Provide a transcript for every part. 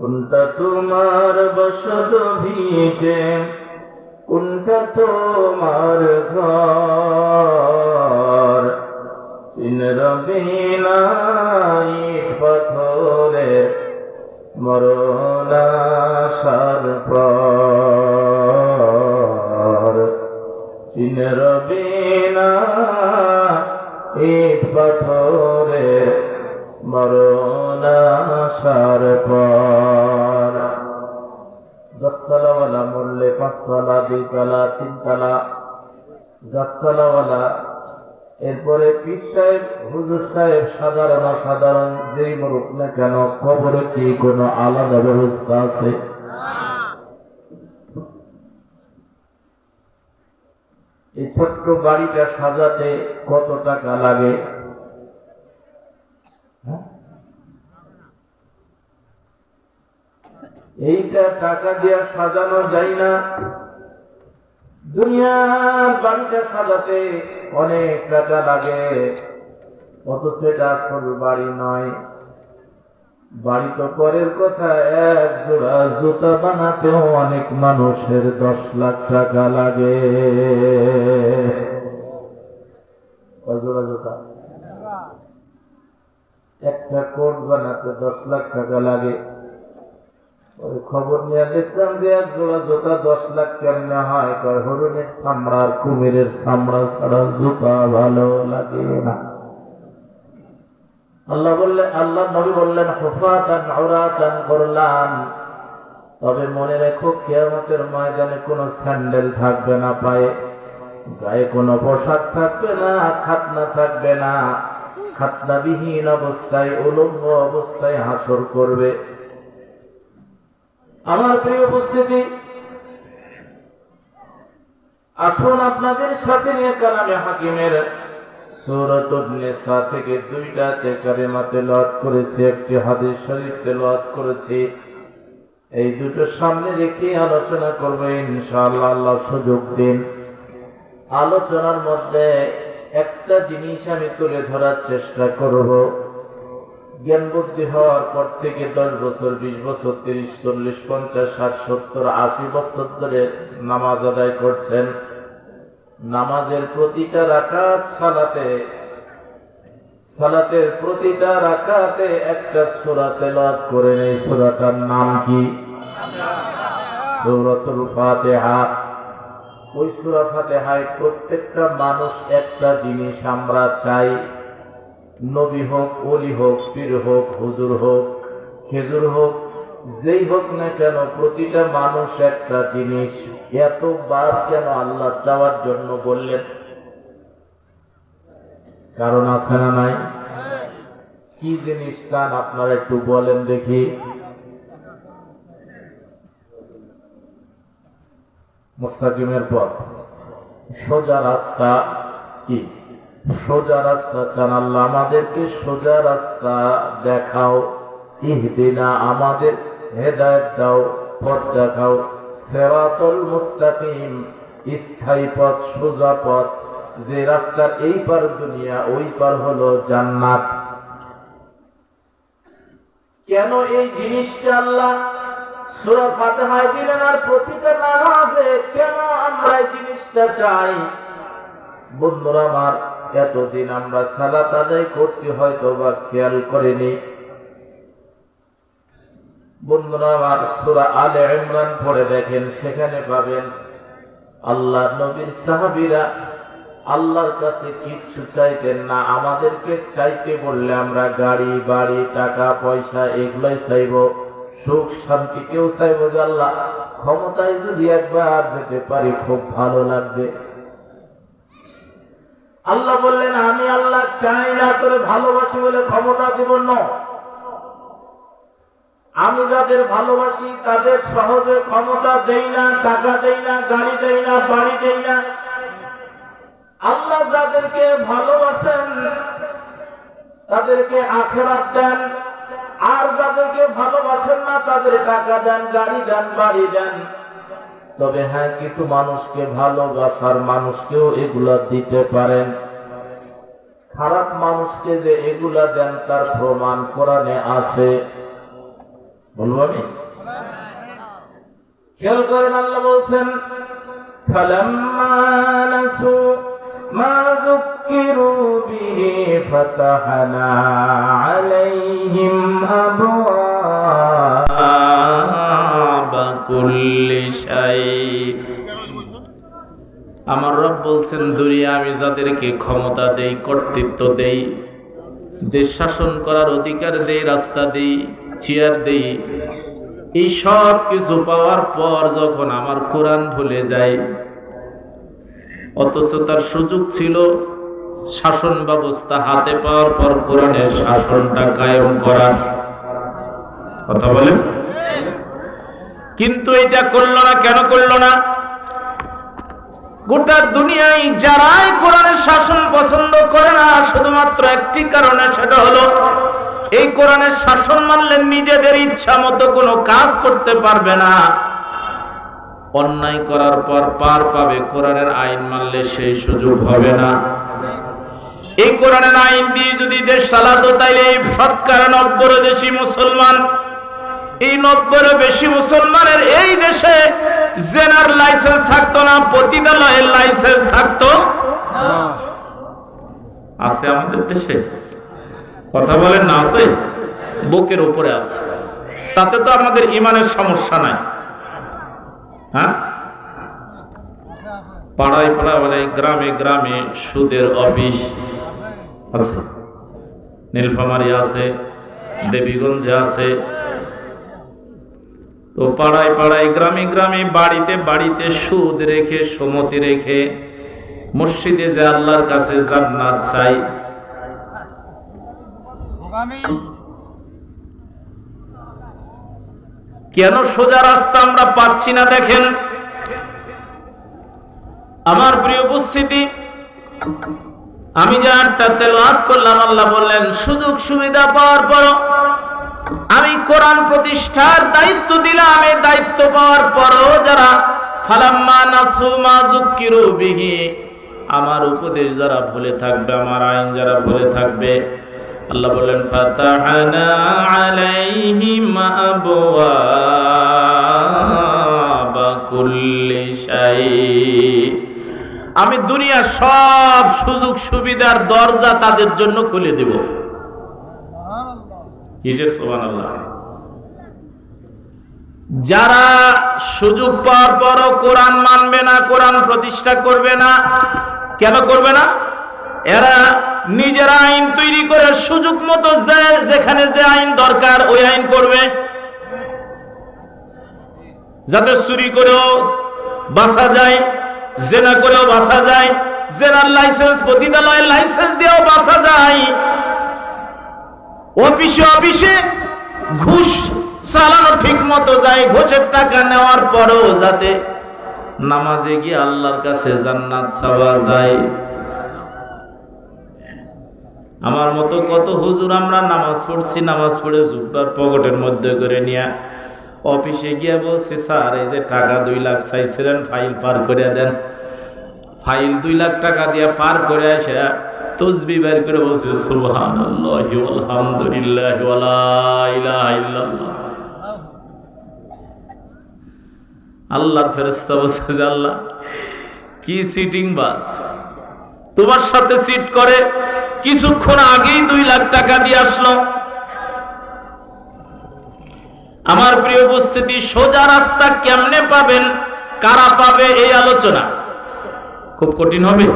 কোনটা তোমার বসত ভিটে কোনটা তোমার ঘর? চিনর বিনাই পাথরে মরনা সার পর। চিনর বিনা ইট পাথরে দুইতলা তিনতলা, গাছতলাওয়ালা। এরপরে পীর সাহেব, হুজুর সাহেব, সাধারণ, অসাধারণ, যেই মরুক না কেন খবরে কি কোনো আলাদা ব্যবস্থা আছে? এই ছোট্ট বাড়িটা সাজাতে কত টাকা লাগে? হ্যাঁ? এইটা টাকা দিয়ে সাজানো যায় না। দুনিয়ার বাড়িটা সাজাতে অনেক টাকা লাগে। অথচ এটা আসল বাড়ি নয়। বাড়ি তো পরের কথা, এক জোড়া জুতা বানাতেও অনেক মানুষের দশ লাখ টাকা লাগে। জুতা? একটা কোট বানাতে দশ লাখ টাকা লাগে। ওই খবর নিয়ে দেখলাম যে এক জোড়া জুতা দশ লাখ কেমনে হয়? কয় হরিণের চামড়ার কুমিরের চামড়া ছাড়া জুতা ভালো লাগে না। আল্লাহ বললেন আল্লাহ নবী বললেন, হুফাতান আওরাতান করলাম তবে মনে রেখো, কিয়ামতের ময়দানে কোনো স্যান্ডেল থাকবে না, পায়ে। গায়ে কোনো পোশাক থাকবে না, খাতনা থাকবে না। খাতনাবিহীন অবস্থায় উলঙ্গ অবস্থায় হাসর করবে। আমার প্রিয় উপস্থিতি, আসুন আপনাদের সাথে নিয়ে কালামে হাকিমের থেকে দুইটা করেছি, একটি করেছি। এই দুটো সামনে আলোচনা সুযোগ দিন। আলোচনার মধ্যে একটা জিনিস আমি তুলে ধরার চেষ্টা করব। জ্ঞান বুদ্ধি হওয়ার পর থেকে দশ বছর, বিশ বছর, তিরিশ, চল্লিশ, পঞ্চাশ, ষাট, সত্তর, আশি বছর ধরে নামাজ আদায় করছেন। নামাজের প্রতিটা রাকাত সালাতে, সালাতের প্রতিটা রাকাতে একটা সূরা তেলাওয়াত করে নেই। সোরাটার নাম কি? সূরাতুল ফাতিহা। ওই সূরা ফাতিহায় প্রত্যেকটা মানুষ একটা জিনিস আমরা চাই। নবী হোক, অলি হোক, পীর হোক, হুজুর হোক, খেজুর হোক, যেই হোক না কেন, প্রতিটা মানুষ একটা জিনিস। এতবার কেন আল্লাহ চাওয়ার জন্য বললেন? কারণ আছে না নাই? কি জিনিস চান আপনারা একটু বলেন দেখি। মুস্তাকিমের পথ। সোজা রাস্তা কি? সোজা রাস্তা চান আল্লাহ, আমাদেরকে সোজা রাস্তা দেখাও, ইহদিনা আমাদের হেদায়েত দাও, পথ দেখাও। সেরাতুল মুস্তাকিম, স্থায়ী পথ, সোজা পথ। যে রাস্তার এই পার দুনিয়া, ওই পার হলো জান্নাত। কেন এই জিনিসটা আল্লাহ সূরা ফাতিহায় দিলেন আর প্রতিটা নামাজে? কেন আমরা এই জিনিসটা চাই? বন্ধুরা আমার এতদিন আমরা সালাত আদায় করছি হয়তো বা খেয়াল করিনি। বন্ধুরা, আমার সুরা আলে ইমরান পড়ে দেখেন, সেখানে পাবেন আল্লাহ নবীর সাহাবীরা, আল্লাহর কাছে কিচ্ছু চাইতেন না, আমাদেরকে চাইতে বললে আমরা গাড়ি, বাড়ি, টাকা, পয়সা এগুলাই চাইব, সুখ, শান্তি কেউ চাইব যে আল্লাহ ক্ষমতায় যদি একবার যেতে পারি, খুব ভালো লাগবে। আল্লাহ বললেন, আমি আল্লাহ চাই না করে ভালোবাসি বলে ক্ষমতা দিব, না। আমি যাদের ভালোবাসি তাদের সহজে ক্ষমতা দেই না, টাকা দেই না, গাড়ি দেই না, বাড়ি দেই না। আল্লাহ যাদেরকে ভালোবাসেন, তাদেরকে আখেরাত দেন। আর যাদেরকে ভালোবাসেন না, তাদের টাকা দেন, গাড়ি দেন, বাড়ি দেন। তবে হ্যাঁ কিছু মানুষকে ভালোবাসার মানুষকেও এগুলা দিতে পারেন খারাপ মানুষকে যে এগুলা দেন তার প্রমাণ কোরআনে আছে বলবো আমি খেয়াল করেন আল্লাহ বলছেন فلما نسوا ما ذكروا به فتحنا عليهم أبواب كل شيء আমার রব বলছেন দুনিয়া আমি যাদেরকে ক্ষমতা দেই কর্তৃত্ব দেই দেশ শাসন করার অধিকার দেই রাস্তা দেই চেয়ার দেই এই সব কিছু পাওয়ার পর যখন আমার কোরআন ভুলে যায় অথচ তার সুযোগ ছিল শাসন ব্যবস্থা হাতে পাওয়ার পর কোরআনের শাসনটা কায়েম করার কথা বলেন কিন্তু এটা করল না, কেন করল না? গোটা দুনিয়ায় যারাই কোরআনের শাসন পছন্দ করে না, শুধুমাত্র একটি কারণে সেটা হলো, এই কোরআনের শাসন মানলে নিজেদের ইচ্ছা মতো কোনো কাজ করতে পারবে না। অন্যায় করার পর পার পাবে, কোরআনের আইন মানলে সেই সুযোগ হবে না। এই কোরআনের আইন দিয়ে যদি দেশ চালাতো, তাইলে এই সৎকার নব্বর দেশি মুসলমান এই নব্বইয়ের বেশি মুসলমানের এই দেশে জেনার লাইসেন্স থাকতো না, পতিতালয়ের লাইসেন্স থাকতো। আছে আমাদের দেশে? কথা বলেন না, আছে? বুকের উপরে আছে। তাতে তো আমাদের ইমানের সমস্যা নাই। হ্যাঁ? পাড়ায় পাড়ায় মানে গ্রামে গ্রামে সুদের অফিস আছে। নীলফামারি আছে, দেবীগঞ্জে আছে তো পাড়ায় পাড়ায়, গ্রামে গ্রামে, বাড়িতে বাড়িতে সুদ রেখে, সমতি রেখে, মসজিদে যে আল্লাহর কাছে জান্নাত চাই। কেন সোজা রাস্তা আমরা পাচ্ছি না দেখেন? আমার প্রিয় উপস্থিতি, আমি যে আটটা তেলাওয়াত করলাম, আল্লাহ বললেন সুযোগ সুবিধা পাওয়ার পর আমি কোরআন প্রতিষ্ঠার দায়িত্ব দিলাম, এই দায়িত্ব পাওয়ার পরও যারা ফালাম্মা নাসুমা যুক্কিরু বিহি, আমার উপদেশ যারা ভুলে থাকবে, আমার আইন যারা ভুলে থাকবে, আল্লাহ বলেন ফাতাহানা আলাইহিম আবওয়াবা কুল্লি শাই আমি দুনিয়ার সব সুযোগ সুবিধার দরজা তাদের জন্য খুলে দেব। যারা সুযোগ পাওয়ার পরও কোরআন মানবে না, কোরআন প্রতিষ্ঠা করবে না, কেন করবে না? এরা নিজের আইন তৈরি করে সুযোগ মতো যেখানে যে আইন দরকার, ওই আইন করবে। যাতে চুরি করেও বাঁচা যায়, জেনা করেও বাঁচা যায়, জেনার লাইসেন্স পতিতালয়ের লাইসেন্স দিয়েও বাঁচা যায় অফিসে অফিসে ঘুষ চালানো ঠিক মতো যায়, ঘুষের টাকা নেওয়ার পরেও যাতে নামাজে গিয়ে আল্লাহর কাছে জান্নাত চাওয়া যায়। আমার মতো কত হুজুর আমরা নামাজ পড়ছি, নামাজ পড়ে জুব্বার পকেটের মধ্যে করে নিয়ে অফিসে গিয়ে বলছে, স্যার, এই যে টাকা দুই লাখ চাইছিলেন, ফাইল পার করে দেন। ফাইল দুই লাখ টাকা দিয়ে পার করে আসে তসবি বের করে বলছে, সুবহানাল্লাহি আলহামদুলিল্লাহি ওয়ালা ইলাহা ইল্লাল্লাহ। আল্লাহর ফেরেশতা বলছে যে, আল্লাহ, কি সিটিং বাস? তোমার সাথে সিট করে কিছুক্ষণ আগেই দুই লাখ টাকা দিয়ে আসলো। আমার প্রিয় উপস্থিতি, সোজা রাস্তা কেমনে পাবেন? কারা পাবে এই আলোচনা? খুব কঠিন হবে।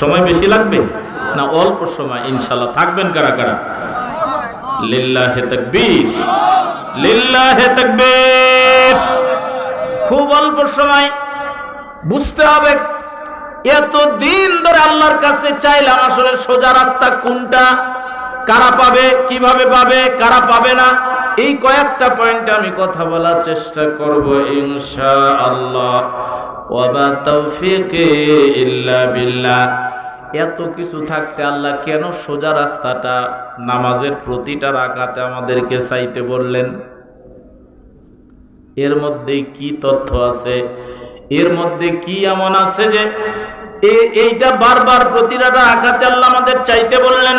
সময় বেশি লাগবে? না অল্প সময় ইনশাল্লাহ থাকবেন কারা কারা? লিল্লাহে তাকবীর। লিল্লাহে তাকবীর। খুব অল্প সময়। বুঝতে হবে এত দিন ধরে আল্লাহর কাছে চাইলাম আসলে সোজা রাস্তা কোনটা, কারা পাবে, কীভাবে পাবে, কারা পাবে না, এই কয়েকটা পয়েন্টে আমি কথা বলার চেষ্টা করব ইনশা আল্লাহ ওয়াবা তৌফিকে ইল্লা বিল্লাহ। এত কিছু থাকতে আল্লাহ কেন সোজা রাস্তাটা নামাজের প্রতিটা রাকাতে আমাদেরকে চাইতে বললেন? এর মধ্যে কি তথ্য আছে? এর মধ্যে কি এমন আছে যে এইটা বারবার প্রতিটা রাখাতে আল্লাহ আমাদের চাইতে বললেন?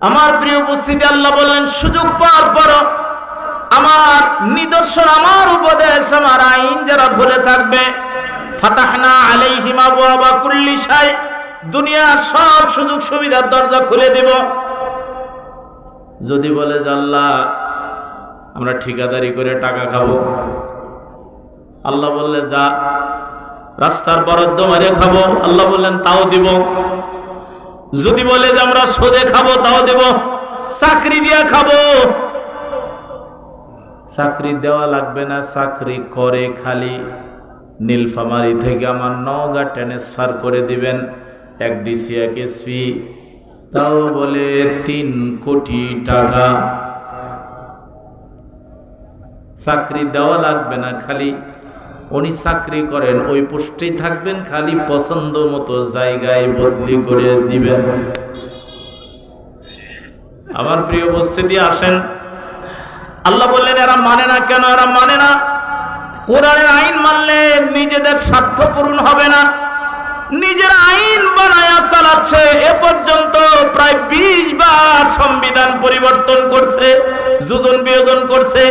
আমার প্রিয় উপস্থিতি, আল্লাহ বললেন, সুযোগ পাওয়ার পর আমার নিদর্শন, আমার উপদেশ, আমার আইন যারা ধরে থাকবে, ফাতাহনা আলাইহিম আবওয়াবা দুনিয়ার সব সুযোগ সুবিধার দরজা খুলে দেব। যদি বলে যে আল্লাহ, আমরা ঠিকাদারি করে টাকা খাব। আল্লাহ বললে, যা, রাস্তার বরাদ্দ মারে খাব। আল্লাহ বললেন, তাও দিব। যদি বলে যে আমরা সোদে খাব, তাও দেব। চাকরি দিয়া খাব। চাকরি দেওয়া লাগবে না, চাকরি করে খালি। নীলফামারি থেকে আমার নওগাঁ ট্রান্সফার করে দিবেন এক ডিসি তাও বলে তিন কোটি টাকা। চাকরি দেওয়া লাগবে না খালি। উনি চাকরি করেন, ওই পোস্টেই থাকবেন, খালি পছন্দ মতো জায়গায় বদলি করে দিবেন। আমার প্রিয় উপস্থিতি, আসেন। আল্লাহ বললেন, এরা মানে না কেন? এরা মানে না কোরআনের আইন মানলে নিজেদের স্বার্থ পূরণ হবে না। নিজের আইন বানায়া চালাচ্ছে, এ পর্যন্ত প্রায় বিশ বার সংবিধান পরিবর্তন করছে, যোজন বিয়োজন করছে।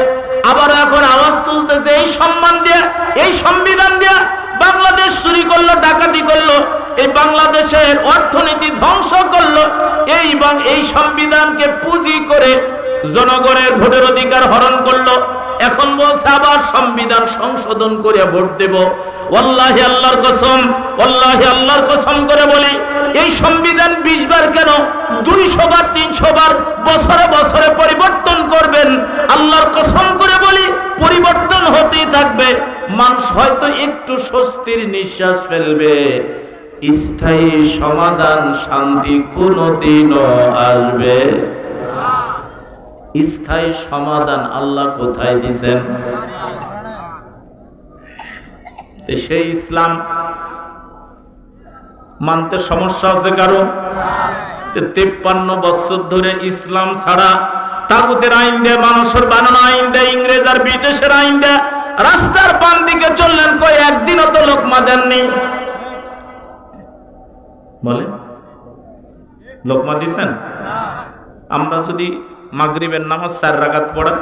আবার এখন আওয়াজ তুলতেছে, এই সম্মান দিয়ে, এই সংবিধান দিয়ে বাংলাদেশ চুরি করল, ডাকাতি করল, এই বাংলাদেশের অর্থনীতি ধ্বংস করল, এই এই সংবিধানকে পুঁজি করে জনগণের ভোটের অধিকার হরণ করল। এখন বলছে আবার সংবিধান সংশোধন করে ভোট দেব। ওয়াল্লাহি আল্লাহর কসম, ওয়াল্লাহি আল্লাহর কসম করে বলি, এই সংবিধান বিশ বার কেন দুইশো বার, তিনশো বার বছরে বছরে পরিবর্তন করবেন? আল্লাহর কসম করে বলি, পরিবর্তন হতেই থাকবে। মানুষ হয়তো একটু স্বস্তির নিঃশ্বাস ফেলবে। স্থায়ী সমাধান শান্তি কোনোদিনও আসবে। স্থায়ী সমাধান আল্লাহ কোথায় দিছেন? সেই ইসলাম মানতে সমস্যা আছে কারও? তেপ্পান্ন বছর ধরে ইসলাম ছাড়া তাগুতের আইন দেয়, মানুষের বানানো আইন দেয়, ইংরেজ আর ব্রিটিশের আইন দেয়, রাস্তার পান দিকে চললেন কই একদিনও তো লোক দেননি বলে লোকমা দিছেন আমরা যদি মাগরিবের নামাজ চার রাকাত পড়া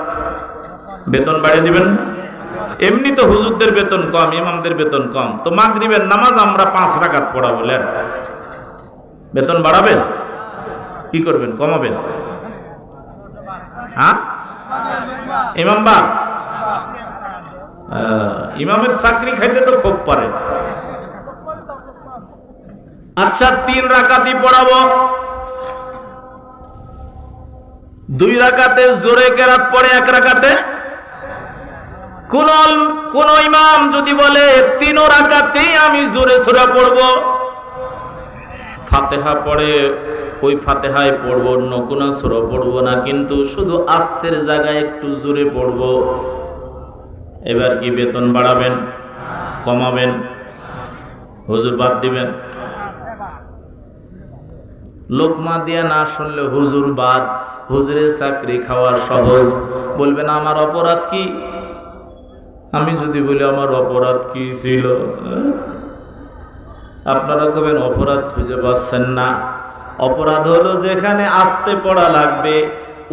বেতন বাড়িয়ে দিবেন। এমনি তো হুজুরদের বেতন কম, ইমামদের বেতন কম। তো মাগরিবের নামাজ আমরা পাঁচ রাকাত পড়া বলেন বেতন বাড়াবেন? কি করবেন, কমাবেন? হ্যাঁ? ইমাম বা ইমামের চাকরি খাইতে তো খুব পারে। আচ্ছা তিন রাকাতই পড়াবো। দুই রাকাতে জোরে কেরাত পড়ে এক রাকাতে? কোন কোন ইমাম যদি বলে, তিন রাকাতেই আমি জোরে সোরে পড়ব। ফাতেহা পড়ে, ওই ফাতেহায় পড়ব, অন্য কোনো সুরো পড়ব না, কিন্তু শুধু আস্তের জায়গায় একটু জোরে পড়ব। এবার কি বেতন বাড়াবেন? কমাবেন? হুজুর বাদ দিবেন? লোকমা দিয়ে না শুনলে হুজুর বাদ। হুজুরের চাকরি খাওয়ার সহজ। বলবেন, আমার অপরাধ কি? আমি যদি বলি, আমার অপরাধ কি ছিল? আপনারা কবেন, অপরাধ খুঁজে পাচ্ছেন না। অপরাধ হলো যেখানে আসতে পড়া লাগবে।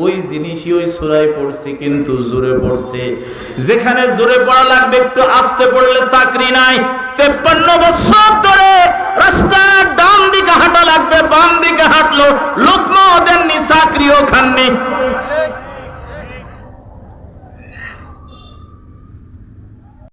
ওই জিনিসই ওই সুরাই পড়ছে, কিন্তু জোরে পড়ছে। যেখানে জোরে পড়া লাগবে, একটু আসতে পড়লে চাকরি নাই। তেপ্পান্ন বছর ধরে রাস্তার ডান দিকে হাঁটা লাগবে, বাম দিকে হাঁটলো লোকমাও দেননি চাকরিও খাননি।